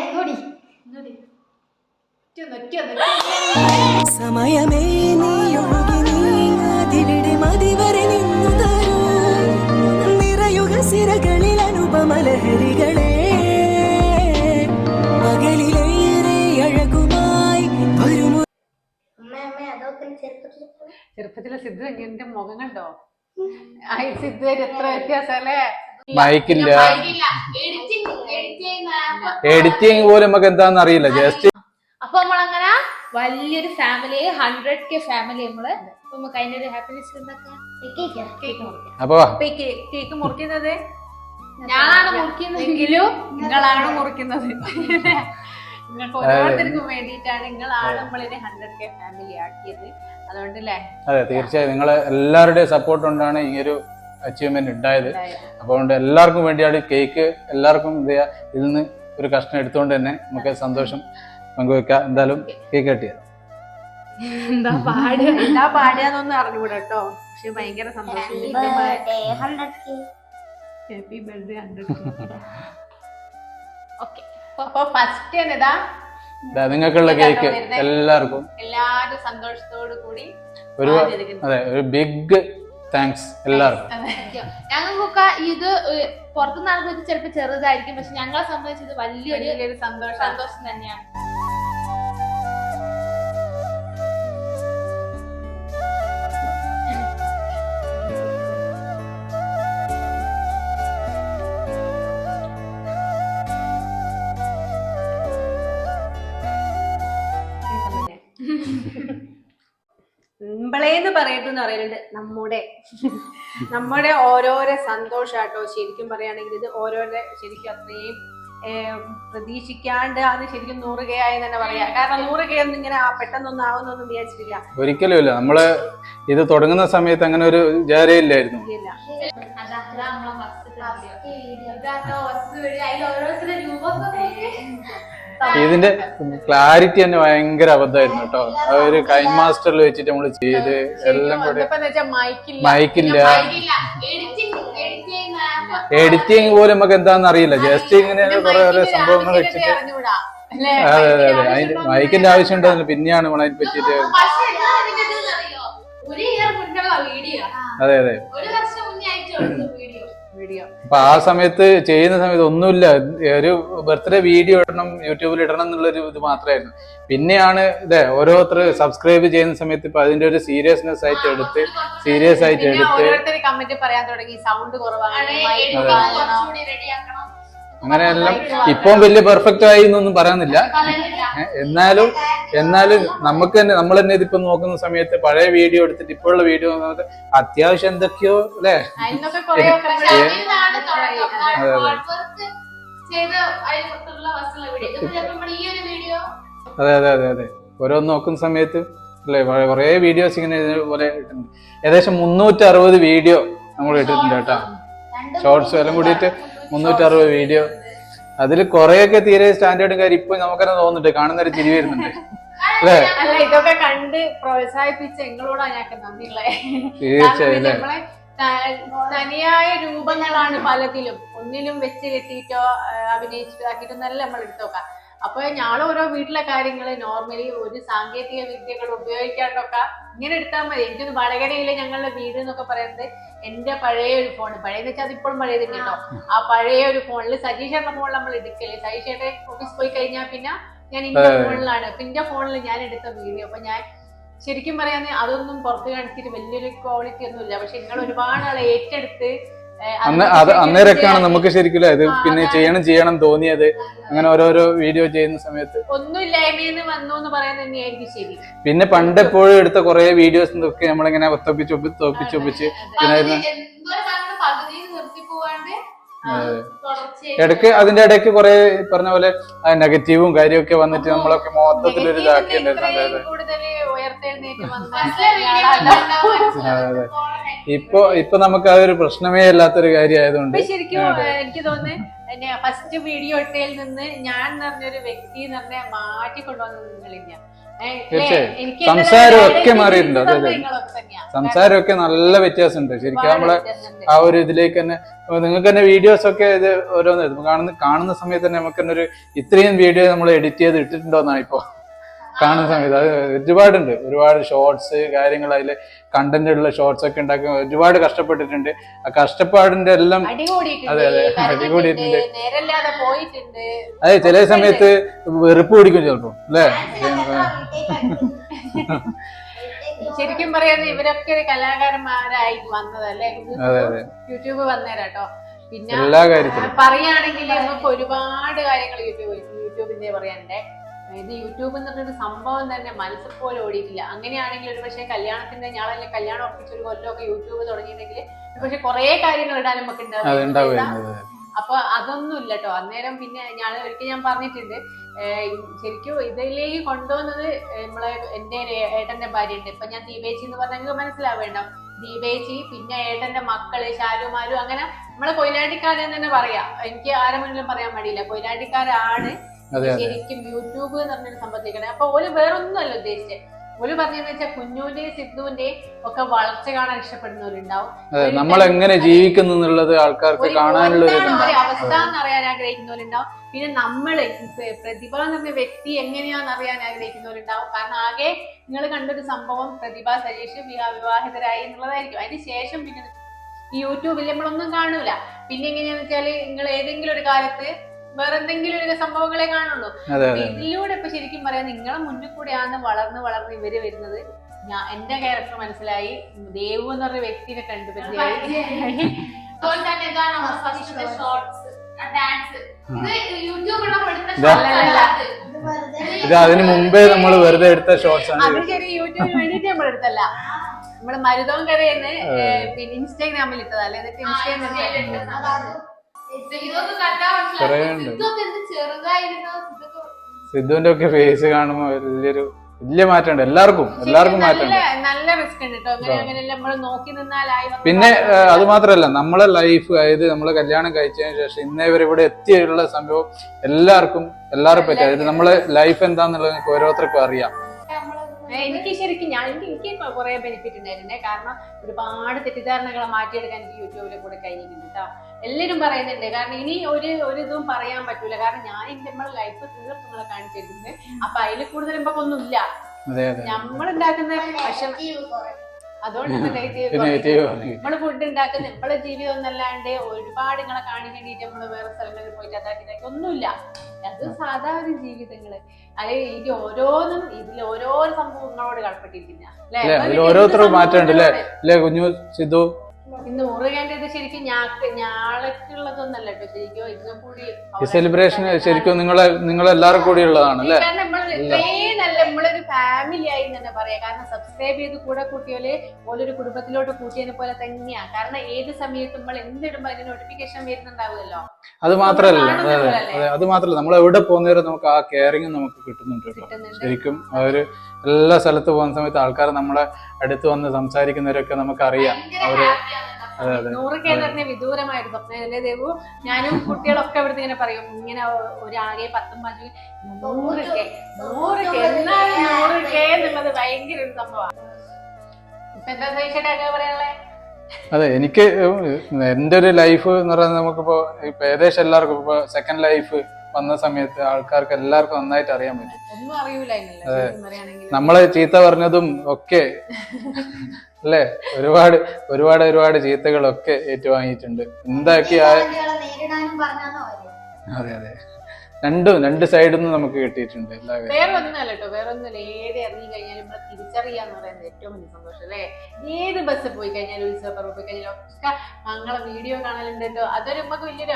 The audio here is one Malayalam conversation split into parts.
ഒന്നുകൂടി. ഒറ്റയൊന്ന്, ഒറ്റയൊന്ന്. സമയമേ നീയൊഴുകി നീങ്ങാതിവിടെ മതിവരെ നിന്നു തരൂ. നിറയുക സിരകളിൽ അനുപമലഹരികളെ. അകലിലേറെ അഴകുമായി വരുമോ? അമ്മ അമ്മ അതൊക്കെ ചെറുപ്പത്തിൽ ചെറുപ്പത്തിലെ സിദ്ധു എന്റെ മുഖം കണ്ടോ എത്ര വ്യത്യാസല്ലേ മൈക്കില്ല എഡിറ്റിംഗ് പോലും നമുക്ക് എന്താന്ന് അറിയില്ല. ജസ്റ്റ് അപ്പൊ നമ്മളങ്ങനെ വലിയൊരു ഫാമിലി ഹൺഡ്രഡ് കെ ഫാമിലി നമ്മൾ. നമുക്ക് അതിന്റെ ഒരു ഹാപ്പിനെസ് ഉണ്ടാക്കാം കേക്ക് മുറിക്കാം. അപ്പൊ കേക്ക് മുറിക്കുന്നത്? ഞാനാണ് മുറിക്കുന്നതെങ്കിലും നിങ്ങളാണ് മുറിക്കുന്നത്. അതെ. തീർച്ചയായും. നിങ്ങൾ എല്ലാവരുടെയും സപ്പോർട്ട് കൊണ്ടാണ് ഈ ഒരു അച്ചീവ്മെന്റ് ഉണ്ടായത്. അപ്പോൾ അതുകൊണ്ട് എല്ലാവർക്കും വേണ്ടിയാണ് കേക്ക് എല്ലാവർക്കും ഇതിൽ നിന്ന് ഒരു കഷ്ണം എടുത്തുകൊണ്ട് തന്നെ നമുക്ക് സന്തോഷം പങ്കുവെക്കാം. എന്തായാലും കേക്ക് കട്ടിയത് എന്താ പാടുക എന്താ പാടുകയെന്നൊന്നും അറിഞ്ഞുകൂടാ കേട്ടോ പക്ഷെ ഭയങ്കര സന്തോഷം. Happy birthday hundred okay. അപ്പൊ ഫസ്റ്റ് ഇതാ. നിങ്ങൾക്കുള്ള കേക്ക് എല്ലാവർക്കും. എല്ലാവരും സന്തോഷത്തോടു കൂടി ഒരു അതെ ഒരു ബിഗ് താങ്ക്സ് എല്ലാവർക്കും. ഞങ്ങൾക്കൊക്കെ ഇത് പുറത്തുനിന്ന് ആളുകൾ ചിലപ്പോൾ ചെറുതായിരിക്കും. പക്ഷെ ഞങ്ങളെ സംബന്ധിച്ച് ഇത് വലിയൊരു വലിയൊരു സന്തോഷം. സന്തോഷം തന്നെയാണ്. നമ്മളേന്ന് പറയുന്നത് പറയുന്നുണ്ട്. നമ്മുടെ നമ്മുടെ ഓരോരോ സന്തോഷാട്ടോ ശരിക്കും പറയുകയാണെങ്കിൽ ഇത് ഓരോരോ ശരിക്കും അത്രയും പ്രതീക്ഷിക്കാണ്ട് അത് ശരിക്കും നൂറ് കെ ആയി തന്നെ പറയാം. കാരണം നൂറ് കെ ഒന്നും ഇങ്ങനെ ആ പെട്ടെന്നൊന്നും ആവുന്നൊന്നും വിചാരിച്ചിട്ടില്ല. ഒരിക്കലും ഇല്ല. നമ്മൾ ഇത് തുടങ്ങുന്ന സമയത്ത് അങ്ങനെ ഒരു വിചാരയില്ലായിരുന്നു ഓരോരുത്തരുടെ രൂപം ഇതിന്റെ ക്ലാരിറ്റി തന്നെ ഭയങ്കര അബദ്ധമായിരുന്നു കേട്ടോ. ആ ഒരു കൈൻ മാസ്റ്ററിൽ വെച്ചിട്ട് നമ്മൾ ചെയ്ത് എല്ലാം കൂടെ മൈക്കില്ല. എഡിറ്റിംഗ് പോലും നമുക്ക് എന്താന്ന് അറിയില്ല. ജസ്റ്റ് ഇങ്ങനെ കുറെ കുറെ സംഭവങ്ങൾ വെച്ചിട്ട്. അതെ അതെ അതെ. അതിന്റെ മൈക്കിന്റെ ആവശ്യം ഉണ്ടായിരുന്നു പിന്നെയാണ് നമ്മൾ അതിനെ പറ്റിയിട്ട് വീഡിയോ അതെ അതെ. ഒരു വീഡിയോ അപ്പൊ ആ സമയത്ത് ചെയ്യുന്ന സമയത്ത് ഒന്നുമില്ല. ഒരു ബർത്ത്ഡേ വീഡിയോ ഇടണം യൂട്യൂബിൽ ഇടണം എന്നുള്ളൊരു ഇത് മാത്രമായിരുന്നു. പിന്നെയാണ് ഇതെ ഓരോരുത്തർ സബ്സ്ക്രൈബ് ചെയ്യുന്ന സമയത്ത് ഇപ്പൊ അതിന്റെ ഒരു സീരിയസ്നെസ് ആയിട്ട് എടുത്ത് സീരിയസ് ആയിട്ട് എടുത്ത് കമന്റ് പറയാൻ തുടങ്ങി. സൗണ്ട് കുറവാണ് mic എടുക്കാൻ കാണണം. കുറച്ചുകൂടി റെഡിയാക്കണം അങ്ങനെ എല്ലാം ഇപ്പം വലിയ പെർഫെക്റ്റ് ആയി എന്നൊന്നും പറയാനില്ല. പറയുന്നില്ല എന്നാലും എന്നാലും നമുക്ക് തന്നെ നമ്മൾ തന്നെ ഇതിപ്പോ നോക്കുന്ന സമയത്ത് പഴയ വീഡിയോ എടുത്തിട്ട് ഇപ്പോഴുള്ള വീഡിയോ അത്യാവശ്യം എന്തൊക്കെയോ അല്ലെ? അതെ അതെ. പക്ഷെ അതിലാണ് ഹാർഡ് വർക്ക് ചെയ്ത് അതിലുള്ള വസ്തുള്ള വീഡിയോ ഇതിപ്പോ ഈ ഒരു വീഡിയോ അതെ അതെ അതെ അതെ. ഓരോന്ന് നോക്കുന്ന സമയത്ത് അല്ലേ കുറെ വീഡിയോസ് ഇങ്ങനെ ഇതുപോലെ ഇട്ടിട്ടുണ്ട്. ഏകദേശം മുന്നൂറ്റി അറുപത് വീഡിയോ നമ്മൾ ഇട്ടിട്ടുണ്ട് കേട്ടോ. ഷോർട്സ് എല്ലാം കൂടിയിട്ട് മുന്നൂറ്റി അറുപത് വീഡിയോ അതിൽ കുറെയൊക്കെ തീരെ സ്റ്റാൻഡേർഡും കാര്യം ഇപ്പൊ നമുക്കെന്നെ തോന്നുന്നുണ്ട് കാണുന്നൊരു ചിരി വരുന്നുണ്ട്. അല്ലേ? അല്ല ഇതൊക്കെ കണ്ട് പ്രോത്സാഹിപ്പിച്ച എങ്ങളോടാ ഞങ്ങൾക്ക് നന്ദിയുള്ളേ. തീർച്ചയായും തനിയായ രൂപങ്ങളാണ് പലതിലും. ഒന്നിലും വെച്ച് കെട്ടിയിട്ടോ അഭിനയിച്ചിട്ടാക്കിയിട്ടൊന്നല്ല നമ്മൾ എടുത്തോക്കാം അപ്പൊ ഞാൻ ഓരോ വീട്ടിലെ കാര്യങ്ങൾ നോർമലി ഒരു സാങ്കേതിക വിദ്യകൾ ഉപയോഗിക്കാണ്ടൊക്കെ ഇങ്ങനെ എടുത്താൽ മതി. എനിക്കൊന്ന് വടകരയിലെ ഞങ്ങളുടെ വീട് എന്നൊക്കെ പറയുന്നത് എന്റെ പഴയ ഒരു ഫോൺ. പഴയെന്ന് വെച്ചാൽ അതിപ്പോഴും പഴയത് കേട്ടോ ആ പഴയ ഒരു ഫോണിൽ സജീഷേട്ടന്റെ ഫോണിൽ നമ്മൾ എടുക്കൽ സജീഷേട്ടൻ ഓഫീസ് പോയി കഴിഞ്ഞാൽ പിന്നെ ഞാൻ ഇന്റെ ഫോണിലാണ്. അപ്പൊ ഇന്റെ ഫോണിൽ ഞാൻ എടുത്ത വീഡിയോ. അപ്പൊ ഞാൻ ശരിക്കും പറയാന്ന് അതൊന്നും പുറത്ത് കാണിച്ചിട്ട് വലിയൊരു ക്വാളിറ്റി ഒന്നും ഇല്ല പക്ഷെ നിങ്ങൾ ഒരുപാട് ആളെ ഏറ്റെടുത്ത് അന്ന് അത് അന്നേരൊക്കെയാണ് നമുക്ക് ശരിക്കും ഇത് പിന്നെ. ചെയ്യണം ചെയ്യണം തോന്നിയത്. അങ്ങനെ ഓരോരോ വീഡിയോ ചെയ്യുന്ന സമയത്ത്. പിന്നെ പണ്ട് എപ്പോഴും എടുത്ത കുറെ വീഡിയോസ് ഒക്കെ നമ്മളിങ്ങനെ ഒത്തപ്പിച്ച് തോപ്പിച്ച് ഒപ്പിച്ച് ഇടയ്ക്ക് അതിന്റെ ഇടയ്ക്ക് കുറെ പറഞ്ഞ പോലെ നെഗറ്റീവും കാര്യമൊക്കെ വന്നിട്ട് നമ്മളൊക്കെ മൊത്തത്തിൽ ഒരു ഇതാക്കിയിട്ടുണ്ടായിരുന്നു അതെ ഇപ്പൊ ഇപ്പൊ നമുക്ക് അതൊരു പ്രശ്നമേ അല്ലാത്തൊരു കാര്യമായതുകൊണ്ട്. ശരിക്കും എനിക്ക് തോന്നുന്നു ഫസ്റ്റ് വീഡിയോ ഇട്ടയിൽ നിന്ന് ഞാൻ പറഞ്ഞൊരു വ്യക്തി എന്ന് പറഞ്ഞാൽ മാറ്റി കൊണ്ടുവന്നത് നിങ്ങളില്ല. ഏ, എനിക്ക് സംസാരം മാറിയിട്ടുണ്ട്. അതെ, അതെ. സംസാരമൊക്കെ നല്ല വ്യത്യാസമുണ്ട്. ശരിക്കും നമ്മളെ ആ ഒരു ഇതിലേക്ക് തന്നെ നിങ്ങൾക്ക് തന്നെ വീഡിയോസ് ഒക്കെ ഇത് ഓരോന്ന് കാണുന്ന കാണുന്ന സമയത്ത് തന്നെ നമുക്ക് തന്നെ ഒരു ഇത്രയും വീഡിയോ നമ്മൾ എഡിറ്റ് ചെയ്ത് ഇട്ടിട്ടുണ്ടോന്നാണ് ഇപ്പോ. കാണുന്ന സമയത്ത് അത് ഒരുപാടുണ്ട്. ഒരുപാട് ഷോർട്സ് കാര്യങ്ങൾ അതിൽ കണ്ടന്റ് ഉള്ള ഷോർട്സ് ഒക്കെ ഉണ്ടാക്കി ഒരുപാട് കഷ്ടപ്പെട്ടിട്ടുണ്ട്. ആ കഷ്ടപ്പാടിന്റെ എല്ലാം അതെ, അതെ. അടി കൂടിയിട്ടുണ്ട്. പോയിട്ടുണ്ട്. അതെ ചില സമയത്ത് വെറുപ്പ് പിടിക്കും ചിലപ്പോ അല്ലേ? ശരിക്കും പറയുന്നത് ഇവരൊക്കെ ഒരു കലാകാരന്മാരായി വന്നതല്ലേ? അതെ, അതെ. യൂട്യൂബ് വന്നേരാട്ടോ. പിന്നെ എല്ലാ കാര്യത്തിലും. പറയുകയാണെങ്കിൽ നമുക്ക് ഒരുപാട് കാര്യങ്ങൾ യൂട്യൂബ് യൂട്യൂബിന്റെ പറയാനുണ്ട്. ഇത് യൂട്യൂബ് എന്ന് പറഞ്ഞൊരു സംഭവം തന്നെ മനസ്സിൽ പോലെ ഓടിയിട്ടില്ല. അങ്ങനെയാണെങ്കിൽ ഒരു പക്ഷേ കല്യാണത്തിന്റെ ഞാളല്ലേ കല്യാണം ഉറപ്പിച്ച ഒരു കൊല്ലമൊക്കെ യൂട്യൂബ് തുടങ്ങിയിട്ടുണ്ടെങ്കിൽ പക്ഷെ കുറെ കാര്യങ്ങൾ ഇടാൻ നമുക്ക് ഉണ്ടാവും അപ്പൊ അതൊന്നും ഇല്ല കേട്ടോ. അന്നേരം പിന്നെ ഞാൻ ഒരിക്കൽ ഞാൻ പറഞ്ഞിട്ടുണ്ട് ശരിക്കും ഇതിലേക്ക് കൊണ്ടുവന്നത് നമ്മളെ എന്റെ ഏട്ടന്റെ ഭാര്യ ഉണ്ട് ഇപ്പൊ ഞാൻ ദീപേച്ചി എന്ന് പറഞ്ഞെങ്കിൽ മനസ്സിലാവേണ്ട ദീപേച്ചി പിന്നെ ഏട്ടന്റെ മക്കൾ ശാലുമാരും അങ്ങനെ നമ്മളെ കൊയിലാണ്ടിക്കാരെന്ന് തന്നെ പറയാം. എനിക്ക് ആരെ മുന്നിലും പറയാൻ മടിയില്ല. കൊയിലാണ്ടിക്കാരാണ് ശരിക്കും യൂട്യൂബ് എന്ന് പറഞ്ഞൊരു സംബന്ധിക്കണേ അപ്പൊ ഓൽ വേറൊന്നുമല്ല ഉദ്ദേശിച്ചത് ഒരു പറഞ്ഞെന്ന് വെച്ചാൽ കുഞ്ഞുവിന്റെയും സിദ്ധുവിന്റെയും ഒക്കെ വളർച്ച കാണാൻ ഇഷ്ടപ്പെടുന്നവരുണ്ടാവും. അതെ നമ്മൾ എങ്ങനെ ജീവിക്കുന്നു എന്നുള്ളത് ആൾക്കാർക്ക് കാണാനുള്ള ഒരു എന്താണ് അവസ്ഥ എന്ന് അറിയാൻ ആഗ്രഹിക്കുന്നവരുണ്ടാവും. പിന്നെ നമ്മൾ പ്ര- പ്രതിഭ എന്ന് പറഞ്ഞ വ്യക്തി എങ്ങനെയാന്ന് അറിയാൻ ആഗ്രഹിക്കുന്നവരുണ്ടാവും. കാരണം ആകെ നിങ്ങൾ കണ്ടൊരു സംഭവം പ്രതിഭ സജീഷ് വിവാ- വിവാഹിതരായി എന്നുള്ളതായിരിക്കും. അതിന് ശേഷം പിന്നെ ഈ യൂട്യൂബിൽ നമ്മളൊന്നും കാണൂല. പിന്നെ എങ്ങനെയാന്ന് വെച്ചാൽ നിങ്ങൾ ഏതെങ്കിലും ഒരു കാലത്ത് വേറെ എന്തെങ്കിലും ഒരു സംഭവങ്ങളെ കാണുള്ളൂ. ഇതിലൂടെ ഇപ്പൊ ശരിക്കും പറയാം നിങ്ങളെ മുന്നിൽ കൂടെയാണ് വളർന്ന് വളർന്ന് ഇവർ വരുന്നത്. ഞാൻ എന്റെ ക്യാരക്ടർ മനസ്സിലായി. ദേവു എന്ന് പറഞ്ഞ വ്യക്തിനെ കണ്ടു. ഇത് അതിന് മുമ്പേ നമ്മൾ വെറുതെ എടുത്ത ഷോർട്സ് ആണ്. അത് ശരി യൂട്യൂബിന് വേണ്ടിട്ട് നമ്മൾ എടുത്തല്ല. നമ്മൾ മരുതോം കരയെന്ന് പിന്നെ ഇൻസ്റ്റാഗ്രാമിൽ ഇട്ടതല്ലേ എന്നിട്ട് ഇൻസ്റ്റാഗ്രാമിൽ കുറേ ഉണ്ട്. സിദ്ധുവിന്റെ ഒക്കെ ഫേസ് കാണുമ്പോ വലിയൊരു വലിയ മാറ്റമുണ്ട്. എല്ലാവർക്കും എല്ലാവർക്കും മാറ്റമുണ്ട്. പിന്നെ അത് മാത്രല്ല നമ്മളെ ലൈഫ് അതായത് നമ്മളെ കല്യാണം കഴിച്ചതിന് ശേഷം ഇന്നേ വരെ ഇവിടെ എത്തിയുള്ള സംഭവം എല്ലാവർക്കും എല്ലാവരും പറ്റും. അതായത് നമ്മളെ ലൈഫ് എന്താന്നുള്ളത് നിങ്ങൾക്ക് ഓരോരുത്തർക്കും അറിയാം. എനിക്ക് ശരിക്കും ഞാൻ എനിക്ക് എനിക്ക് കുറെ ബെനിഫിറ്റ് ഉണ്ടായിരുന്നേ. കാരണം ഒരുപാട് തെറ്റിദ്ധാരണകളെ മാറ്റിയെടുക്കാൻ എനിക്ക് യൂട്യൂബിലെ കൂടെ കഴിഞ്ഞിട്ടുണ്ട് കേട്ടോ എല്ലാവരും പറയുന്നുണ്ട്. കാരണം ഇനി ഒരു ഒരു ഇതും പറയാൻ പറ്റൂല. കാരണം ഞാൻ എന്റെ നമ്മളെ ലൈഫ് തീർത്ത് നമ്മളെ കാണിച്ചിട്ടുണ്ട്. അപ്പൊ അതിൽ കൂടുതൽ ഒന്നുമില്ല നമ്മളുണ്ടാക്കുന്ന ഭക്ഷണം അതുകൊണ്ട് നമ്മൾ ഫുഡ് ഉണ്ടാക്കുന്ന നമ്മളെ ജീവിതം എന്നല്ലാണ്ട് ഒരുപാട് നിങ്ങളെ കാണിക്കേണ്ടിട്ട് നമ്മൾ വേറെ സ്ഥലങ്ങളിൽ പോയിട്ട് അതാക്കി ഒന്നുമില്ല. അത് സാധാരണ ജീവിതങ്ങൾ. അത് ഇത് ഓരോന്നും ഇതിൽ ഓരോ സംഭവങ്ങളോട് കടപ്പെട്ടിരിക്കുന്ന. അല്ലേ? ഓരോരുത്തർക്കും മാറ്റമുണ്ട് അല്ലേ? അല്ലേ കുഞ്ഞു സിദ്ധു? ഇന്ന് മുറുകേണ്ടത് ശരിക്കും ഞാക്ക് ഞാളക്കുള്ളതൊന്നല്ല കേട്ടോ. ശരിക്കും ഇതിനും കൂടി സെലിബ്രേഷൻ ശരിക്കും നിങ്ങളെ നിങ്ങളെല്ലാവരും കൂടി ഉള്ളതാണ് അല്ലേ കാരണം നമ്മൾ ഇത്രയും നല്ല നമ്മളൊരു ഫാമിലി ആയി തന്നെ പറയാം. കാരണം സബ്സ്ക്രൈബ് ചെയ്ത് കൂടെ കൂട്ടിയാൽ ഓരോരു കുടുംബത്തിലോട്ട് കൂട്ടിയതിനെ പോലെ തന്നെയാ. കാരണം ഏത് സമയത്ത് നമ്മൾ എന്തിടുമ്പോ അതിന് നോട്ടിഫിക്കേഷൻ വരുന്നുണ്ടാവുമല്ലോ. അത് മാത്രല്ല അതെ മാത്രല്ല നമ്മൾ എവിടെ പോകുന്നവരെ നമുക്ക് ആ കെയറിങ് നമുക്ക് കിട്ടുന്നുണ്ട് ശരിക്കും അവർ എല്ലാ സ്ഥലത്ത് പോകുന്ന സമയത്ത് ആൾക്കാർ നമ്മളെ അടുത്ത് വന്ന് സംസാരിക്കുന്നവരൊക്കെ നമുക്ക് അറിയാം അവർ happy കെ എന്ന് അതെ. വിദൂരമായിരുന്നു. നൂറ് വിദൂരമായ ഒരു ദേവു ഞാനും കുട്ടികളൊക്കെ ഇവിടുത്തെ ഇങ്ങനെ പറയും ഇങ്ങനെ ഒരാകെ പത്തും പഞ്ചും നൂറ് കെ നൂറ് കെ എന്നാലും നൂറ് കെ എന്നുള്ളത് ഭയങ്കര ഒരു സംഭവമാണ്. ഇപ്പൊ എന്താ സഹിച്ചിട്ടൊക്കെ പറയാനുള്ളത് അതെ എനിക്ക് എന്റെ ഒരു ലൈഫ് എന്ന് പറയുന്നത് നമുക്കിപ്പോ ഇപ്പൊ ഏകദേശം എല്ലാവർക്കും ഇപ്പൊ സെക്കൻഡ് ലൈഫ് വന്ന സമയത്ത് ആൾക്കാർക്ക് എല്ലാവർക്കും നന്നായിട്ട് അറിയാൻ പറ്റും. നമ്മളെ ചീത്ത പറഞ്ഞതും ഒക്കെ അല്ലേ? ഒരുപാട് ഒരുപാട് ഒരുപാട് ചീത്തകളൊക്കെ ഏറ്റുവാങ്ങിയിട്ടുണ്ട്. എന്താക്കി അതെ അതെ. രണ്ടും രണ്ട് സൈഡിൽ നിന്ന് നമുക്ക് കിട്ടിയിട്ടുണ്ട് വേറെ ഏത് പറയുന്നത് ഏറ്റവും സന്തോഷം പോയി കഴിഞ്ഞാലും ഉത്സവപ്പറവ് പോയി കഴിഞ്ഞാലും ഒക്കെ വീഡിയോ കാണലുണ്ട് അതൊരു നമുക്ക് വലിയൊരു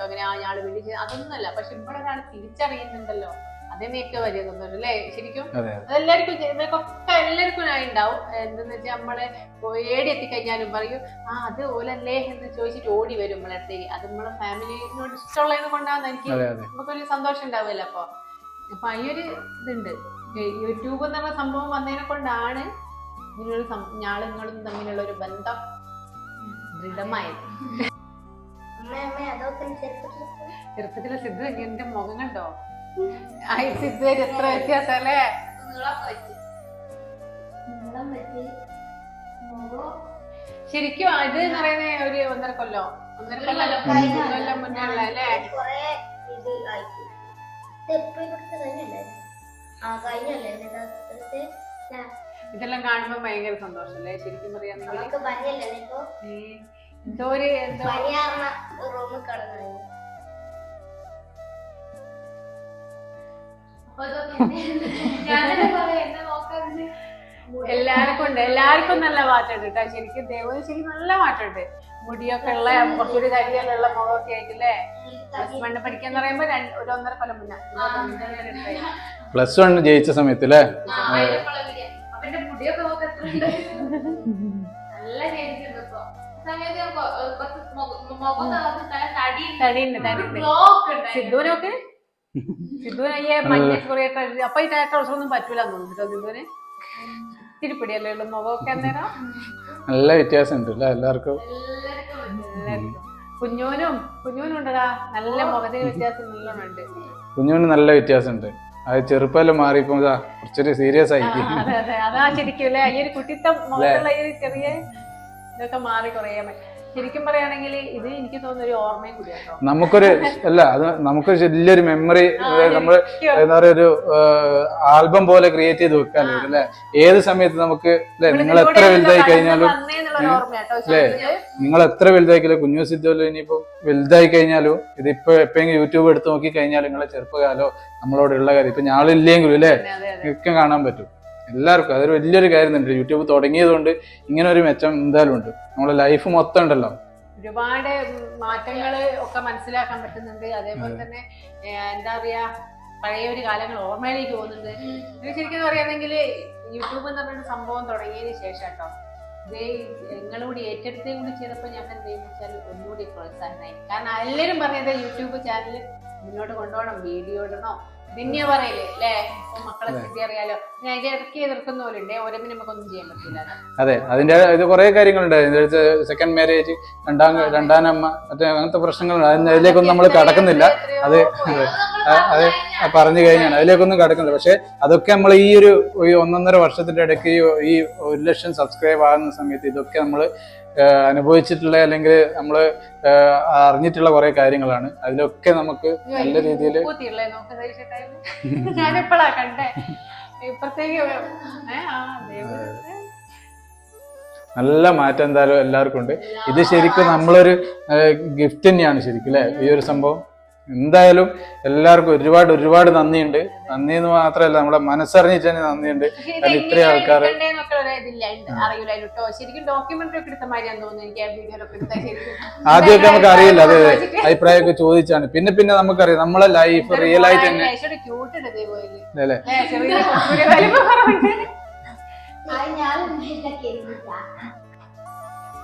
അങ്ങനെ ആ ഞാൾ വിളിച്ച് അതൊന്നുമല്ല. പക്ഷെ ഇവിടെ ഒരാൾ തിരിച്ചറിയുന്നുണ്ടല്ലോ. അതന്നെ ഏറ്റവും വലിയ സന്തോഷം അല്ലേ? ശരിക്കും അതെ അതെ. അതെല്ലാവർക്കും ഇവർക്കൊക്കെ എല്ലാവർക്കും ഉണ്ടാവും. എന്തെന്ന് വെച്ചാൽ നമ്മൾ ഏടി എത്തിക്കഴിഞ്ഞാലും പറയും ആ അത് ഓലല്ലേ? എന്ന് ചോദിച്ചിട്ട് ഓടി വരും നമ്മളെ അടുത്തേക്ക്. അത് നമ്മളെ ഫാമിലിനോട് ഇഷ്ടമുള്ളത് കൊണ്ടാന്ന് എനിക്ക് നമുക്കൊരു സന്തോഷം ഉണ്ടാവില്ല അപ്പൊ. അപ്പൊ ഈ ഒരു ഇതുണ്ട്. യൂട്യൂബ് എന്നുള്ള സംഭവം വന്നതിനെ കൊണ്ടാണ് ഇങ്ങനൊരു സം- ഞാളുങ്ങളും തമ്മിലുള്ള ഒരു ബന്ധം ദൃഢമായത്. ചെറുപ്പത്തിലെ സിദ്ധു എന്റെ മുഖം കണ്ടോ? എത്ര ശരിക്കും ഇത് എന്ന് പറയുന്നത് ഒരു ഒന്നര കൊല്ലോ. ഒന്നര കൊല്ലം. കാണുമ്പോ മുന്നേ അല്ലേ? ഇതെല്ലാം കാണുമ്പോൾ ഭയങ്കര സന്തോഷല്ലേ? ശരിക്കും പറയാ നിങ്ങൾക്ക് എന്തോ ഒരു എന്തോ പനിയാർന്ന റൂമിൽ കിടന്നു എല്ലാവർക്കും ഉണ്ട് എല്ലാവർക്കും നല്ല മാറ്റമുണ്ട് കേട്ടോ ശരിക്കും ദൈവം ശരിക്കും നല്ല മാറ്റമുണ്ട് മുടിയൊക്കെ ഉള്ള കുറച്ചുകൂടി കരിയല്ലുള്ള മുഖമൊക്കെ ആയിട്ടില്ലേ പ്ലസ് വണ്ണ് പഠിക്കാന്ന് പറയുമ്പോ രണ്ട് ഒരു ഒന്നര കൊല്ലം മുന്നേ പ്ലസ് വൺ ജയിച്ച സമയത്ത് അല്ലേ ആ, അതിലൊക്കെയുള്ള video. അവന്റെ മുടിയൊക്കെ നോക്ക എത്ര ഉണ്ട്. നല്ല ചേഞ്ചുണ്ട് ഇപ്പൊ. സമയത്ത് തടിയുണ്ട്. തടിയുണ്ട്. സിദ്ധുവിനൊക്കെ അപ്പൊ ഈ ഒന്നും പറ്റൂല തോന്നുന്നു കേട്ടോ സിദ്ധുവിന്. തിരുപ്പിടിയല്ലേ ഉള്ളു മുഖമൊക്കെ അന്നേരം? നല്ല വ്യത്യാസമുണ്ട് എല്ലാവർക്കും. കുഞ്ഞോനും കുഞ്ഞോനും ഉണ്ടടാ. നല്ല മുഖത്തിന് വ്യത്യാസം നല്ലോണം ഉണ്ട് കുഞ്ഞുവിന് നല്ല വ്യത്യാസമുണ്ട്. അത് ചെറുപ്പമെല്ലാം മാറിയപ്പോ ഇതാ കുറച്ചൊരു സീരിയസ് ആയി. അതെ ശരിക്കും അല്ലേ? ഈ ഒരു കുട്ടിത്തം മുഖത്തുള്ള ഈ ചെറിയ ഇതൊക്കെ മാറി കുറേ ശരിക്കും പറയുകയാണെങ്കിൽ ഇത് എനിക്ക് തോന്നുന്ന ഒരു ഓർമ്മയും കൂടിയാട്ടോ. നമുക്കൊരു അല്ല അത് നമുക്കൊരു വലിയൊരു മെമ്മറി നമ്മൾ എന്താ പറയുക ഒരു ആൽബം പോലെ ക്രിയേറ്റ് ചെയ്ത് വെക്കാൻ അല്ലേ? ഏത് സമയത്ത് നമുക്ക് അല്ലെ നിങ്ങൾ എത്ര വലുതായി കഴിഞ്ഞാലും അല്ലേ? നിങ്ങൾ എത്ര വലുതായി കഴിഞ്ഞാലും കുഞ്ഞു സിദ്ധുവല്ലോ ഇനിയിപ്പോ വലുതായി കഴിഞ്ഞാലും ഇതിപ്പോ എപ്പോഴെങ്കിലും യൂട്യൂബ് എടുത്ത് നോക്കി കഴിഞ്ഞാലും നിങ്ങളെ ചെറുപ്പകാലോ നമ്മളോടുള്ള കാര്യം. ഇപ്പൊ ഞാളില്ലെങ്കിലും അല്ലേ? ഒക്കെ കാണാൻ പറ്റും. എല്ലാവർക്കും അതൊരു വലിയൊരു കാര്യം തന്നെ യൂട്യൂബ് തുടങ്ങിയത് കൊണ്ട് ഇങ്ങനെ ഒരു മെച്ചം എന്തായാലും ഉണ്ട്. നമ്മളെ ലൈഫ് മൊത്തം ഉണ്ടല്ലോ. ഒരുപാട് മാറ്റങ്ങൾ ഒക്കെ മനസ്സിലാക്കാൻ പറ്റുന്നുണ്ട്. അതേപോലെ തന്നെ എന്താ പറയാ പഴയ ഒരു കാലങ്ങൾ ഓർമ്മയിലേക്ക് പോകുന്നുണ്ട്. ഇത് ശരിക്കും പറയുകയാണെങ്കിൽ യൂട്യൂബ് എന്ന് പറഞ്ഞൊരു സംഭവം തുടങ്ങിയതിന് ശേഷം കേട്ടോ ഇത് നിങ്ങളൂടി ഏറ്റെടുത്തേ കൂടി ചെയ്തപ്പോൾ ഞാൻ എന്ത് ചെയ്യുന്ന വെച്ചാൽ ഒന്നുകൂടി പ്രോത്സാഹനമായി. കാരണം എല്ലാവരും പറയുന്നത് യൂട്യൂബ് ചാനൽ മുന്നോട്ട് കൊണ്ടുപോകണം വീഡിയോ ഇടണോ പിന്നെ പറയില്ലേ? അല്ലേ മക്കളെ സ്ഥിതി അറിയാലോ. ഞാൻ അതിന്റെ ഇടയ്ക്ക് എതിർക്കുന്ന പോലെ ഉണ്ട്. ഓരോന്നിനും നമുക്കൊന്നും ചെയ്യാൻ പറ്റില്ല. അതെ അതിന്റെ ഇത് കുറെ കാര്യങ്ങളുണ്ട്. സെക്കൻഡ് മാരേജ് രണ്ടാം രണ്ടാനമ്മ മറ്റേ അങ്ങനത്തെ പ്രശ്നങ്ങളുണ്ട്. അതിലേക്കൊന്നും നമ്മൾ കടക്കുന്നില്ല. അത് അത് പറഞ്ഞു കഴിഞ്ഞാണ്. അതിലേക്കൊന്നും കടക്കുന്നില്ല. പക്ഷെ അതൊക്കെ നമ്മൾ ഈ ഒരു ഒന്നൊന്നര വർഷത്തിന്റെ ഇടയ്ക്ക് ഈ ഈ ഒരു ലക്ഷം സബ്സ്ക്രൈബ് ആകുന്ന സമയത്ത് ഇതൊക്കെ നമ്മൾ അനുഭവിച്ചിട്ടുള്ള അല്ലെങ്കിൽ നമ്മൾ അറിഞ്ഞിട്ടുള്ള കുറെ കാര്യങ്ങളാണ്. അതിലൊക്കെ നമുക്ക് നല്ല രീതിയിൽ നല്ല മാറ്റം എന്തായാലും എല്ലാവർക്കും ഉണ്ട്. ഇത് ശരിക്കും നമ്മളൊരു ഗിഫ്റ്റ് തന്നെയാണ് ശരിക്കും അല്ലെ? ഈ ഒരു സംഭവം. എന്തായാലും എല്ലാവർക്കും ഒരുപാട് ഒരുപാട് നന്ദിയുണ്ട്. നന്ദി എന്ന് മാത്രമല്ല നമ്മുടെ മനസ്സറിഞ്ഞിട്ട് തന്നെ നന്ദിയുണ്ട്. കാരണം ഇത്രയും ആൾക്കാർ ആദ്യമൊക്കെ നമുക്ക് അറിയില്ല അതെ അതെ. അഭിപ്രായമൊക്കെ ചോദിച്ചാണ്. പിന്നെ പിന്നെ നമുക്കറിയാം നമ്മളെ ലൈഫ് റിയൽ ആയിട്ട് തന്നെ. അല്ലേ ഞാൻ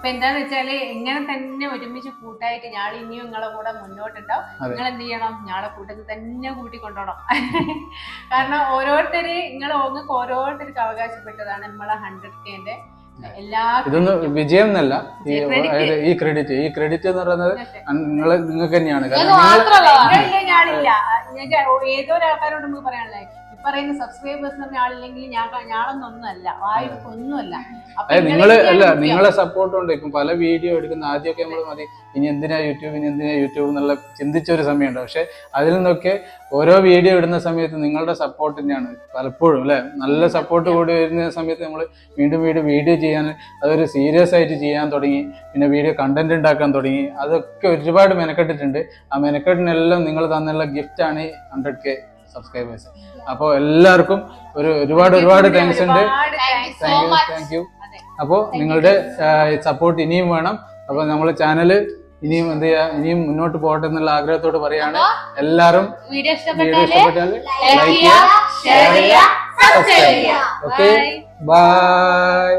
അപ്പൊ എന്താന്ന് വെച്ചാൽ ഇങ്ങനെ തന്നെ ഒരുമിച്ച് കൂട്ടായിട്ട് ഞാൻ ഇനിയും നിങ്ങളെ കൂടെ മുന്നോട്ടുണ്ടാവും. നിങ്ങൾ എന്ത് ചെയ്യണം? ഞങ്ങളെ കൂട്ടത്തിൽ തന്നെ കൂട്ടിക്കൊണ്ടോണം. കാരണം ഓരോരുത്തര് നിങ്ങൾ ഓങ്ങൾക്ക് ഓരോരുത്തർക്ക് അവകാശപ്പെട്ടതാണ് നമ്മളെ ഹൺഡ്രഡ് കെന്റെ എല്ലാ ഇതൊന്നും വിജയം എന്നല്ല. ഈ ക്രെഡിറ്റ് ഈ ക്രെഡിറ്റ് എന്ന് പറയുന്നത് നിങ്ങൾ നിങ്ങൾക്ക് തന്നെയാണ് കാരണം ഏതോ ഒരാൾക്കാരോട് നമുക്ക് പറയാനുള്ളത് പറയുന്ന സബ്സ്ക്രൈബേഴ്സ് തമ്മിൽ ആളില്ലെങ്കിൽ ഞാൻ ഞാളൊന്നും ഒന്നുമല്ല. വായ്പ ഒന്നുമല്ല. അപ്പൊ അതായത് നിങ്ങളെ നിങ്ങൾ അല്ല. നിങ്ങളെ സപ്പോർട്ട് ഉണ്ട്. ഇപ്പം പല വീഡിയോ എടുക്കുന്ന ആദ്യമൊക്കെ നമ്മൾ മതി ഇനി എന്തിനാ യൂട്യൂബ് ഇനി എന്തിനാ യൂട്യൂബ് എന്നുള്ള ചിന്തിച്ച ഒരു സമയമുണ്ട്. പക്ഷെ അതിൽ നിന്നൊക്കെ ഓരോ വീഡിയോ ഇടുന്ന സമയത്ത് നിങ്ങളുടെ സപ്പോർട്ട് തന്നെയാണ്. പലപ്പോഴും അല്ലെ? നല്ല സപ്പോർട്ട് കൂടി വരുന്ന സമയത്ത് നമ്മൾ വീണ്ടും വീണ്ടും വീഡിയോ ചെയ്യാൻ അതൊരു സീരിയസ് ആയിട്ട് ചെയ്യാൻ തുടങ്ങി പിന്നെ വീഡിയോ കണ്ടന്റ് ഉണ്ടാക്കാൻ തുടങ്ങി. അതൊക്കെ ഒരുപാട് മെനക്കെട്ടിട്ടുണ്ട്. ആ മെനക്കെട്ടിനെല്ലാം നിങ്ങൾ തന്നുള്ള ഗിഫ്റ്റാണ് ഹൺഡ്രഡ് കെ സബ്സ്ക്രൈബേഴ്സ് അപ്പോൾ എല്ലാവർക്കും ഒരു ഒരുപാട് ഒരുപാട് താങ്ക്സ് ഉണ്ട്. Thank you. Thank you. അപ്പോൾ നിങ്ങളുടെ സപ്പോർട്ട് ഇനിയും വേണം. അപ്പോൾ നമ്മൾ ചാനൽ ഇനിയും എന്ത് ചെയ്യാ ഇനിയും മുന്നോട്ട് പോകട്ടെ എന്നുള്ള ആഗ്രഹത്തോട് പറയാണ്. എല്ലാവരും വീഡിയോ ഇഷ്ടപ്പെട്ടാൽ ലൈക്ക് ചെയ്യുക ഓക്കെ ബൈ